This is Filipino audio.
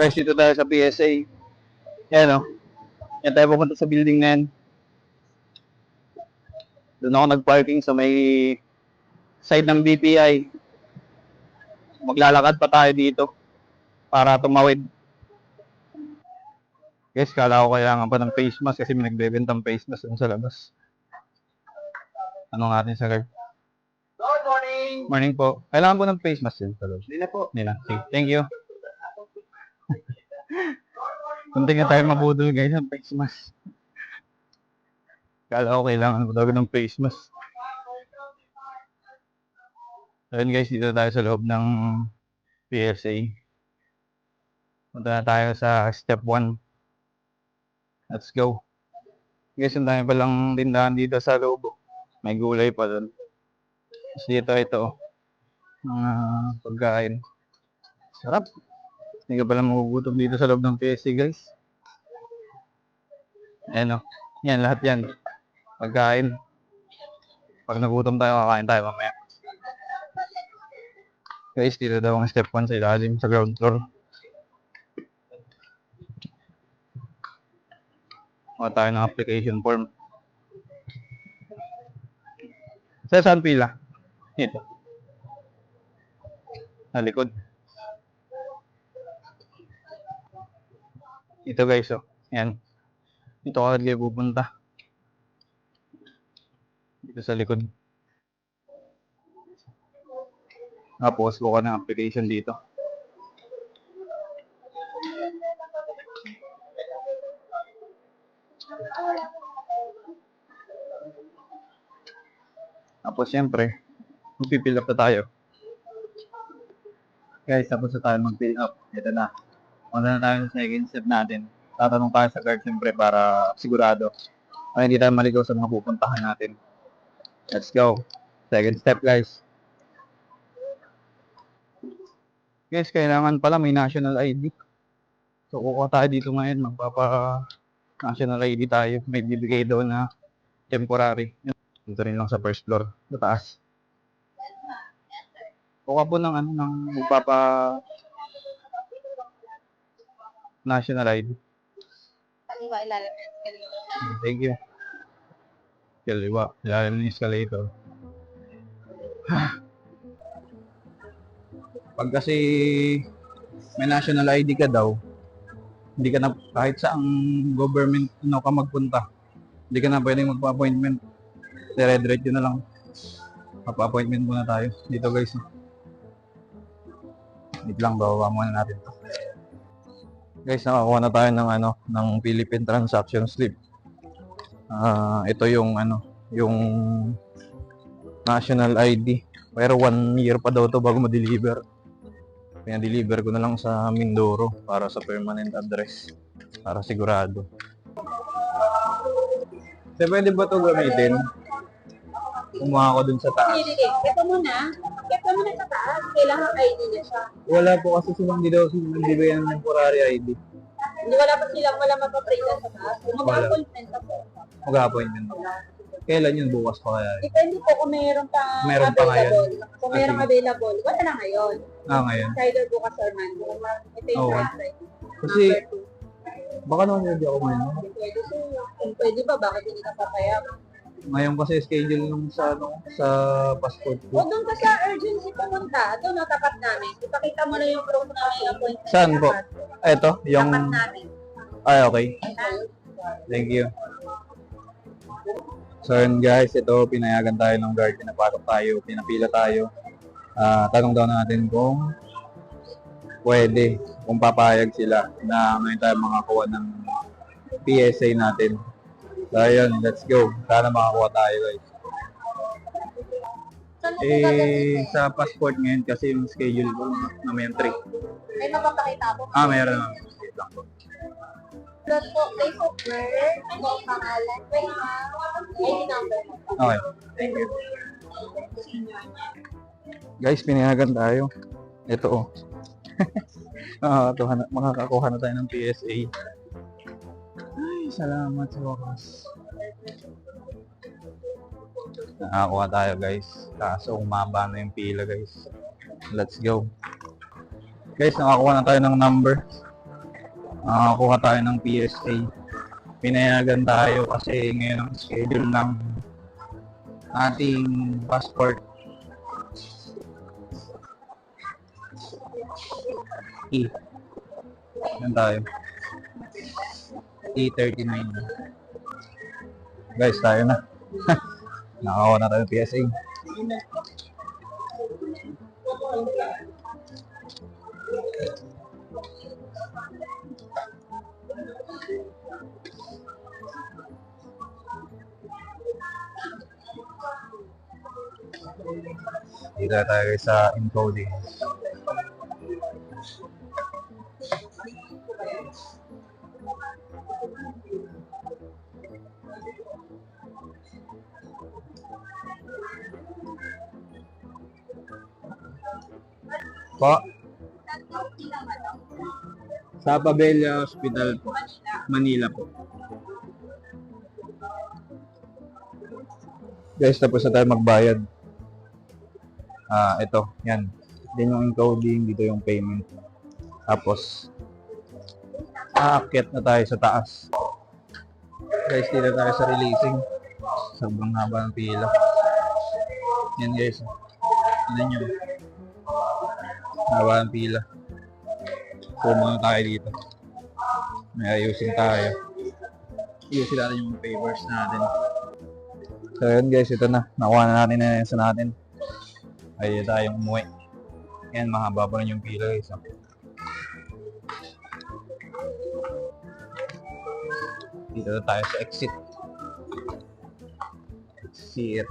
Guys, dito tayo sa PSA. Yan o. Yan tayo pupunta sa building na yan. Doon ako nag-parking sa may side ng BPI. Maglalakad pa tayo dito para tumawid. Guys, kala ko kailangan pa ng face mask kasi may nagbebentang face mask dun sa labas. Ano natin sa guard? Good morning! Morning po. Kailangan po ng face mask din. Hindi na po. Nila. Sige. Thank you. Kunti nga tayo mabudol guys ng face mask. Kala ko kailangan ko talaga ng face mask. So yun guys, dito tayo sa loob ng PSA. Punta na tayo sa step 1. Let's go. Guys, yung dami palang tindahan dito sa loob. May gulay pa doon. Tapos dito ito. Mga pagkain. Sarap. Hindi ka pala magugutom dito sa loob ng PSC guys. Ayan o. Yan, lahat yan. Pagkain. Pag nagutom tayo, kakain tayo mamaya. Guys, dito daw ang step 1 sa ilalim sa ground floor. Kuha tayo ng application form. Sa saan pila? Ito. Sa likod. Ito guys, oh. Yan. Dito ka kayo pupunta. Dito sa likod. Tapos, buka ng application dito. Tapos, syempre, magpipill up na tayo. Guys, tapos na tayo mag-fill up. Ito na. Punta na tayo sa second step natin. Tatanong tayo sa guard siyempre para sigurado. Ay, hindi tayo maligaw sa mga pupuntahan natin. Let's go. Second step, guys. Guys, kailangan pala may national ID. So, kukuha tayo dito ngayon. Magpapa national ID tayo. May bibigay daw na temporary. Dito rin lang sa first floor. Sa taas. Kuha po ng ano, ng magpapa national ID. Kaliwa ilalim. Thank you. Kaliwa. Ilalim ng escalator. Pag kasi may national ID ka daw, hindi ka na kahit saang government ano ka magpunta. Hindi ka na pwedeng magpa-appointment. Dire-diretso na lang. Mapa-appointment muna tayo. Dito guys. Wait lang, bawa muna natin to. Guys, nakakuha na tayo ng ano, ng Philippine Transaction Slip. Ah, ito yung ano, yung national ID. Pero one year pa daw to bago ma-deliver. Pina-deliver ko na lang sa Mindoro para sa permanent address. Para sigurado. So, pwede ba to gamitin? Kumuha ko dun sa taas. Ito muna. Ito muna sa taas. Kailangan ID niya siya. Wala po kasi silang di daw silang nagbibigay ng temporary ID. Hindi wala pa silang wala mapaprint sa taas. Mag-appointment ka po. Mag-appointment. Kailan yun? Bukas pa kaya? Depende po kung mayroon pang Meron pa available. Kung Ah, mayroong sige. available, wala na ngayon. Ah, ngayon. Either bukas or Monday. Ito yung Okay. process. Kasi, Number two. baka naman hindi ako ngayon. Pwede so, kung pwede ba, bakit hindi ka papayagan? Ngayon kasi schedule nung sa ano, sa passport O ko. doon ka sa urgency pumunta, doon na tapat namin. Ipakita mo na yung proof na may appointment. Saan po? Tapat. Ito, yung... Tapat namin. Ay, okay. Ha? Thank you. So yun guys, ito pinayagan tayo ng guard, pinapasok tayo, pinapila tayo. Ah, tanong daw natin kung pwede, kung papayag sila na may tayo makakuha ng PSA natin. So yun, let's go. Sana makakuha tayo guys. Po Eh, sa passport ngayon kasi yung schedule ko na may 3. May mapapakita ako. Ah, mayroon naman. Wait lang po. Plus po, place of birth, po, pangalan, wait ID number. Okay. Thank you. Guys, pinayagan tayo. Ito oh. Makakakuha na, makakakuha na tayo ng PSA. Salamat sa wakas. Nakakuha tayo guys. Kaso umaba na yung pila guys. Let's go. Guys, nakakuha na tayo ng number. Nakakuha tayo ng PSA. Pinayagan tayo kasi ngayon ang schedule ng ating passport. E. Yan tayo. E39. Guys, tayo na. Nakakuha na tayo ng PSA. Dito na tayo sa encoding. Po, sa Pabella Hospital po, Manila po. Guys, tapos na tayo magbayad. Ah, ito, yan. Din yung encoding, dito yung payment. Tapos, aakyat na tayo sa taas. Guys, dito tayo sa releasing. Sobrang haba ng pila. Yan guys. Tignan nyo. Haba ng pila. Pumunta tayo dito. May ayusin tayo. Ayusin natin yung papers natin. So yun guys, ito na. Nakuha na natin na sa natin. Ay tayong umuwi. Yan, mahaba pa rin yung pila guys. Dito na tayo sa exit. Exit.